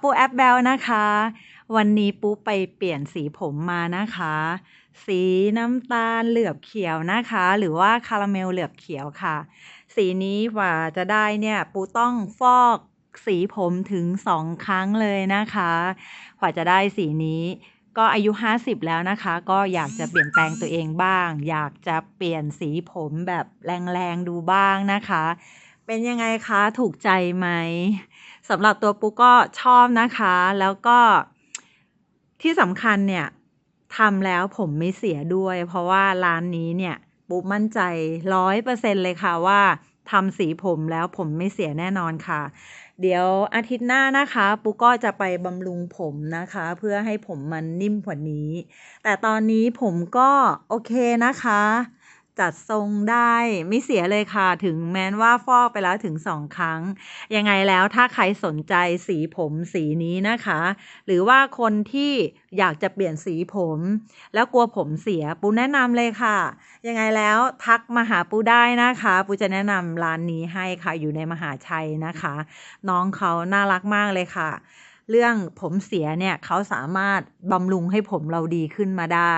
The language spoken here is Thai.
ปูแอปแบลนะคะ วันนี้ปูไปเปลี่ยนสีผมมานะคะ สีน้ำตาลเหลือบเขียวนะคะ หรือว่าคาราเมลเหลือบเขียวค่ะ สีนี้กว่าจะได้เนี่ยปูต้องฟอกสีผมถึงสองครั้งเลยนะคะกว่าจะได้สีนี้ก็อายุ 50 แล้วนะคะ ก็อยากจะเปลี่ยนแปลงตัวเองบ้าง อยากจะเปลี่ยนสีผมแบบแรงๆดูบ้างนะคะ เป็นยังไงคะ ถูกใจไหม สำหรับตัวปูก็ชอบนะคะ แล้วก็ที่สำคัญเนี่ยทำแล้วผมไม่เสียด้วย เพราะว่าร้านนี้เนี่ยปูมั่นใจร้อยเปอร์เซ็นเลยค่ะว่าทำสีผมแล้วผมไม่เสียแน่นอนค่ะ เดี๋ยวอาทิตย์หน้านะคะปูก็จะไปบำรุงผมนะคะ เพื่อให้ผมมันนิ่มกว่านี้ แต่ตอนนี้ผมก็โอเคนะคะ จัดทรงได้ไม่เสียเลยค่ะ ถึงแม้ว่าฟอกไปแล้วถึงสองครั้ง ยังไงแล้วถ้าใครสนใจสีผมสีนี้นะคะ หรือว่าคนที่อยากจะเปลี่ยนสีผม แล้วกลัวผมเสียปูแนะนำเลยค่ะ ยังไงแล้วทักมาหาปูได้นะคะ ปูจะแนะนำร้านนี้ให้ค่ะอยู่ในมหาชัยนะคะ น้องเขาน่ารักมากเลยค่ะ เรื่องผมเสียเนี่ยเขาสามารถบำรุงให้ผมเราดีขึ้นมาได้